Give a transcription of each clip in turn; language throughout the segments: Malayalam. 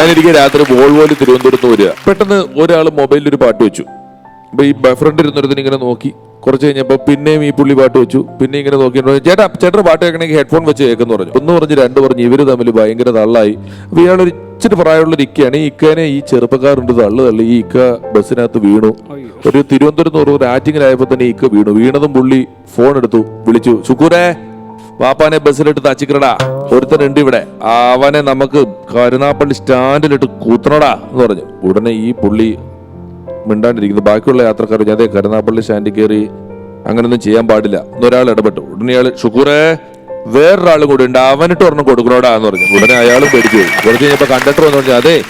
ഞാനിരിക്കും രാത്രി വോൾവോയിൽ തിരുവനന്തപുരത്ത് വരിക. പെട്ടെന്ന് ഒരാൾ മൊബൈലിൽ ഒരു പാട്ട് വെച്ചു. അപ്പൊ ഈ ഫ്രണ്ട് ഇരുന്നിടത്തിന് ഇങ്ങനെ നോക്കി. കുറച്ച് കഴിഞ്ഞപ്പോൾ പിന്നെയും ഈ പുള്ളി പാട്ട് വെച്ചു. പിന്നെ ഇങ്ങനെ നോക്കി ചേട്ടാ ചേട്ടൻ പാട്ട് കേൾക്കണമെങ്കിൽ ഹെഡ്ഫോൺ വെച്ച് കേൾക്കുന്നു പറഞ്ഞു. ഒന്ന് പറഞ്ഞ് രണ്ട് പറഞ്ഞ് ഇവർ തമ്മിൽ ഭയങ്കര തള്ളായി. അപ്പൊ ഇയാളൊരു ഇച്ചിരി പ്രായമുള്ള ഒരു ഇക്കയാണ്. ഈ ഇക്കേനെ ഈ ചെറുപ്പക്കാരുണ്ട് തള്ളു തള്ളി. ഈ ഇക്ക ബസ്സിനകത്ത് വീണു. ഒരു തിരുവനന്തപുരത്ത് ഒരു ആറ്റിങ്ങിലായപ്പോ തന്നെ ഇക്ക വീണു. വീണതും പുള്ളി ഫോൺ എടുത്തു വിളിച്ചു ശുക്കൂരേ വാപ്പാനെ ബസ്സിലിട്ട് തച്ചിക്കറടാ ഒരുത്തനുണ്ട് ഇവിടെ. അവനെ നമുക്ക് കരുനാപ്പള്ളി സ്റ്റാൻഡിലിട്ട് കൂത്തണടാ എന്ന് പറഞ്ഞു. ഉടനെ ഈ പുള്ളി മിണ്ടാണ്ടിരിക്കുന്നു. ബാക്കിയുള്ള യാത്രക്കാർ അതെ കരുനാപ്പള്ളി സ്റ്റാൻഡിൽ കയറി അങ്ങനൊന്നും ചെയ്യാൻ പാടില്ല. എന്നൊരാൾ ഇടപെട്ടു. ഉടനെ അയാൾ ഷുക്കൂറേ വേറൊരാളും കൂടി ഉണ്ട്. അവനിട്ട് ഒരെണ്ണം കൊടുക്കണോടാ എന്ന് പറഞ്ഞു. ഉടനെ അയാളും പേടിച്ചു പോയി. കുറച്ച് കഴിഞ്ഞപ്പോൾ കണ്ടക്ടർ വന്നു പറഞ്ഞു അതെ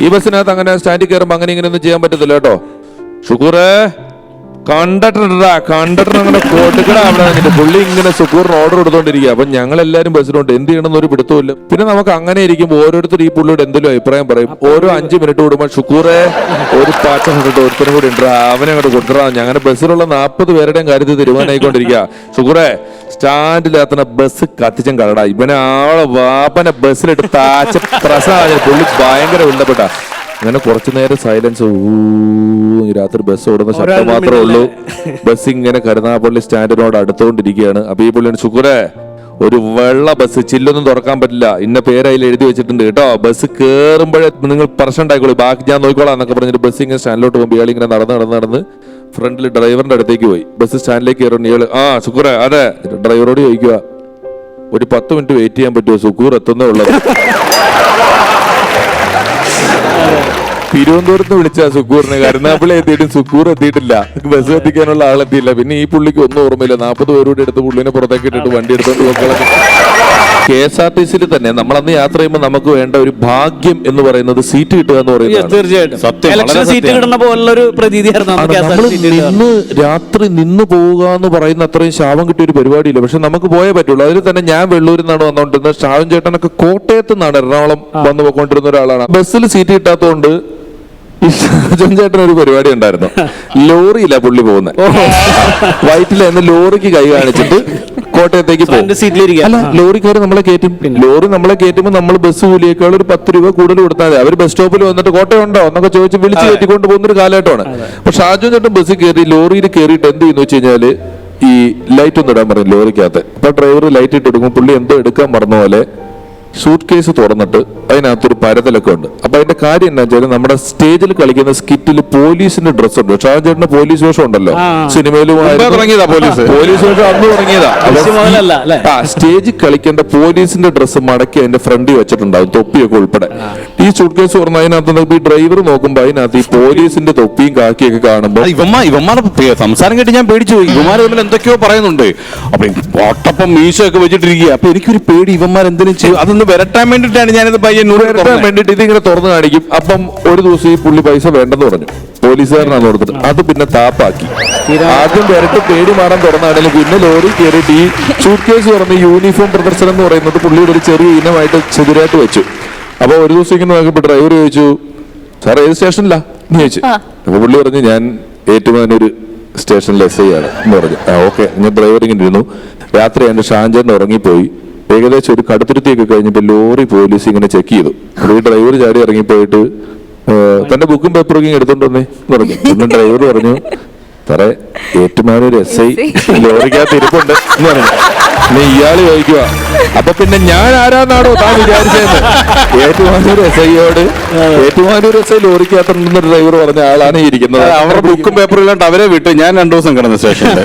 ഈ ബസ്സിനകത്ത് അങ്ങനെ സ്റ്റാൻഡിൽ കയറുമ്പോൾ അങ്ങനെ ഇങ്ങനെയൊന്നും ചെയ്യാൻ പറ്റത്തില്ല കേട്ടോ. ഷുക്കൂറേ കണ്ടക്ടറാ കണ്ടക്ടർ അങ്ങനെ കോട്ടുകട അവിടെ നിന്നിട്ട്. പുള്ളി ഇങ്ങനെ സുക്കൂറിന് ഓർഡർ എടുത്തോണ്ടിരിക്കുക അപ്പൊ ഞങ്ങൾ എല്ലാരും ബസ്സിലുണ്ട് എന്ത് ചെയ്യണമെന്ന് ഒരു പിടുത്തമില്ല പിന്നെ നമുക്ക് അങ്ങനെ ഇരിക്കുമ്പോൾ ഓരോരുത്തർ ഈ പുള്ളിയോട് എന്തെങ്കിലും അഭിപ്രായം പറയും. ഓരോ അഞ്ച് മിനിറ്റ് കൂടുമ്പോൾ ഷുക്കൂറെ ഒരു പാച്ച കണ്ടിട്ട് ഒരുത്തരും കൂടി ഉണ്ട് അവനെ അങ്ങോട്ട് കൊണ്ടുവരാ. ഞങ്ങളുടെ ബസ്സിലുള്ള നാൽപ്പത് പേരുടെയും കാര്യത്തിൽ തീരുമാനമായിക്കൊണ്ടിരിക്കുക ഷുക്കൂറെ സ്റ്റാൻഡിലെത്തണ ബസ് കത്തിച്ചും കടടാ ഇവനെ ആളെ വാപ്പനെ ബസ്സിലിട്ട് താച്ച പ്രസാദ. പുള്ളി ഭയങ്കര ഉള്ളപ്പെട്ട അങ്ങനെ കുറച്ചു നേരം സൈലൻസ് ഊ രാത്രി ബസ് ഓടുന്ന ശബ്ദം മാത്രമേ ഉള്ളൂ. ബസ് ഇങ്ങനെ കരുനാഗപ്പള്ളി സ്റ്റാൻഡിനോട് അടുത്തുകൊണ്ടിരിക്കുകയാണ് അപ്പൊ ഈ പുള്ളിയാണ് ശുക്രേ ഒരു വെള്ള ബസ് ചില്ലൊന്നും തുറക്കാൻ പറ്റില്ല. ഇന്ന പേര് അതിൽ എഴുതി വെച്ചിട്ടുണ്ട് കേട്ടോ. ബസ് കേറുമ്പോഴേ നിങ്ങൾ പ്രശ്നം ഉണ്ടായിക്കോളൂ. ബാക്കി ഞാൻ നോക്കിക്കോളാം എന്നൊക്കെ പറഞ്ഞിട്ട് ബസ് ഇങ്ങനെ സ്റ്റാൻഡിലോട്ട് പോകുമ്പോൾ ഇയാൾ ഇങ്ങനെ നടന്ന് നടന്ന് നടന്ന് ഫ്രണ്ടിൽ ഡ്രൈവറിന്റെ അടുത്തേക്ക് പോയി. ബസ് സ്റ്റാൻഡിലേക്ക് കയറുന്നു ഇയാൾ ആ ശുക്രേ അതെ. ഡ്രൈവറോട് ചോദിക്കുക ഒരു പത്ത് മിനിറ്റ് വെയിറ്റ് ചെയ്യാൻ പറ്റുമോ സുക്കൂർ എത്തുന്നേ ഉള്ളത് തിരുവനന്തപുരത്ത് വിളിച്ച സുക്കൂറിന് കരുനാപ്പിളി എത്തിയിട്ടും സുക്കൂർ എത്തിയിട്ടില്ല. ബസ് എത്തിക്കാനുള്ള ആളെത്തിയില്ല പിന്നെ ഈ പുള്ളിക്ക് ഒന്നും ഓർമ്മയില്ല. നാൽപ്പത് പേരോട് എടുത്ത് പുള്ളിനെ പുറത്തേക്ക് ഇട്ടിട്ട് വണ്ടി എടുത്തോണ്ട് പോക്കളെ കെ എസ് ആർ ടി സിയിൽ തന്നെ നമ്മൾ അന്ന് യാത്ര ചെയ്യുമ്പോൾ നമുക്ക് വേണ്ട ഒരു ഭാഗ്യം എന്ന് പറയുന്നത് സീറ്റ് കിട്ടുക എന്ന് പറയുന്നത് തീർച്ചയായിട്ടും. സത്യം, ഇലക്ഷൻ സീറ്റ്. കിട്ടുന്ന പ്രതീതിയായിരുന്നു നിന്ന് രാത്രി നിന്ന് പോവുക എന്ന് പറയുന്ന അത്രയും ശാപം കിട്ടിയ ഒരു പരിപാടിയില്ല. പക്ഷെ നമുക്ക് പോയേ പറ്റുള്ളൂ. അതിൽ തന്നെ ഞാൻ വെള്ളൂരിൽ നിന്നാണ് വന്നുകൊണ്ടിരുന്നത് ഷാവൻ ചേട്ടനൊക്കെ കോട്ടയത്ത് നിന്നാണ് എറണാകുളം വന്നു പോയിക്കൊണ്ടിരുന്ന ഒരാളാണ്. ബസ്സിൽ സീറ്റ് കിട്ടാത്തതുകൊണ്ട് ഈ ഷാജൻ ചേട്ടൻ ഒരു പരിപാടി ഉണ്ടായിരുന്നു. ലോറിയില്ല പുള്ളി പോകുന്നത് വയറ്റിലായിരുന്നു ലോറിക്ക് കൈ കാണിച്ചിട്ട് കോട്ടയത്തേക്ക് പോകും. അല്ല ലോറിക്കാർ നമ്മളെ കയറ്റും ലോറി നമ്മളെ കയറ്റുമ്പോൾ നമ്മൾ ബസ് കൂലിയേക്കാൾ ഒരു പത്ത് രൂപ കൂടുതൽ കൊടുത്താൽ അവർ ബസ് സ്റ്റോപ്പിൽ വന്നിട്ട് കോട്ടയം ഉണ്ടോ എന്നൊക്കെ ചോദിച്ച് വിളിച്ച് കയറ്റിക്കൊണ്ട് പോകുന്ന ഒരു കാലഘട്ടമാണ് അപ്പൊ ഷാജു ചേട്ടൻ ബസ് കയറി ലോറിയിൽ കയറിയിട്ട് എന്ത് ചെയ്യുന്നു വെച്ച് കഴിഞ്ഞാൽ ഈ ലൈറ്റ് ഒന്നും ഇടാൻ പറയും ലോറിക്കകത്ത്. അപ്പൊ ഡ്രൈവർ ലൈറ്റ് ഇട്ട് എടുക്കും പുള്ളി എന്തോ എടുക്കാൻ മറന്ന പോലെ സൂട്ട് കേസ് തുറന്നിട്ട് അതിനകത്തൊരു പരതലൊക്കെ ഉണ്ട്. അപ്പൊ അതിന്റെ കാര്യം എന്താ വെച്ചാൽ നമ്മുടെ സ്റ്റേജിൽ കളിക്കുന്ന സ്കിറ്റിൽ പോലീസിന്റെ ഡ്രസ് ഉണ്ട് ഷാജ് ചേട്ടന് പോലീസ് വേഷം ഉണ്ടല്ലോ. സിനിമയിലും തുടങ്ങിയതാ പോലീസ്. പോലീസ് വേഷം അന്ന് തുടങ്ങിയതാ. സ്റ്റേജിൽ കളിക്കേണ്ട പോലീസിന്റെ ഡ്രസ്സ് മടക്കി അതിന്റെ ഫ്രണ്ടിൽ വെച്ചിട്ടുണ്ടാവും തൊപ്പിയൊക്കെ ഉൾപ്പെടെ. ഈ സൂട്ട് കേസ് തുറന്ന് അതിനകത്ത് ഈ ഡ്രൈവർ നോക്കുമ്പോ അതിനകത്ത് ഈ പോലീസിന്റെ തൊപ്പിയും കാക്കിയൊക്കെ കാണുമ്പോ ഇവന്മാ ഇവന്മാരുടെ സംസാരം കേട്ട് ഞാൻ പേടിച്ചു ഇവന്മാർ തമ്മിൽ എന്തൊക്കെയോ പറയുന്നുണ്ട്. അപ്പൊ ഒട്ടപ്പം മീശയൊക്കെ വെച്ചിട്ടിരിക്കുക അപ്പൊ എനിക്കൊരു പേടി ഇവന്മാർ എന്തിനും ചെയ്യും? അതൊന്ന് വരട്ടാൻ വേണ്ടിട്ടാണ് ഞാനിത് പയ്യൻ വരട്ടാൻ വേണ്ടിട്ട് ഇതിങ്ങനെ തുറന്നു കാണിക്കും. അപ്പം ഒരു ദിവസം ഈ പുള്ളി പൈസ വേണ്ടെന്ന് പറഞ്ഞു. പോലീസുകാരനാണ് കൊടുത്തത് അത് പിന്നെ താപ്പാക്കി. ആദ്യം വരട്ട് പേടി മാറാൻ തുറന്നാണെങ്കിലും പിന്നെ ലോറി കയറിയിട്ട് ഈ ഷൂട്ട് കേസ് തുറന്ന് യൂണിഫോം പ്രദർശനം എന്ന് പറയുന്നത് പുള്ളിയുടെ ഒരു ചെറിയ ഇനമായിട്ട് ചെതിരായിട്ട് വെച്ചു. അപ്പൊ ഒരു ദിവസം ഇങ്ങനെ നോക്കിയപ്പോ ഡ്രൈവർ ചോദിച്ചു സാർ ഏത് സ്റ്റേഷനിലാ? എന്ന് ചോദിച്ചു. അപ്പൊ പുള്ളി പറഞ്ഞു ഞാൻ ഏറ്റവും ഏറ്റുമാനൂര് സ്റ്റേഷനിൽ എസ് ഐ ആണ്. എന്ന് പറഞ്ഞു. ആ ഓക്കെ. ഞാൻ ഡ്രൈവർ ഇങ്ങനെ ഇരുന്നു. രാത്രി എന്റെ ഷാൻചേട്ടൻ ഉറങ്ങിപ്പോയി. ഏകദേശം ഒരു കടുത്തുരുത്തിയൊക്കെ കഴിഞ്ഞപ്പോൾ ലോറി പോലീസ് ഇങ്ങനെ ചെക്ക് ചെയ്തു. അപ്പോൾ ഈ ഡ്രൈവർ ചാടി ഇറങ്ങിപ്പോയിട്ട് "ഏ, തന്റെ ബുക്കും പേപ്പറും ഇങ്ങനെ എടുത്തോണ്ട് വന്നേ പറഞ്ഞു. പിന്നെ ഡ്രൈവർ പറഞ്ഞു സാറേ ഏറ്റുമാനൂർ എസ് ഐ ലോറിക്കകത്ത് ഇരിപ്പുണ്ട് എന്ന് പറഞ്ഞു. പിന്നെ ഇയാൾ ചോദിക്കുക അപ്പൊ പിന്നെ ഞാൻ ആരാന്നാണോ താൻ വിചാരിച്ചത് ഏറ്റുമാനൂർ എസ് ഐയോട് ഏറ്റുമാനൂർ എസ് ഐ ലോറിക്കകത്തുണ്ടെന്ന് ഡ്രൈവർ പറഞ്ഞ ആളാണ് ഇരിക്കുന്നത്. അവരുടെ ബുക്കും പേപ്പറും ഇല്ലാണ്ട് അവരെ വിട്ട്. ഞാൻ രണ്ടു ദിവസം കിടന്ന സ്റ്റേഷനിൽ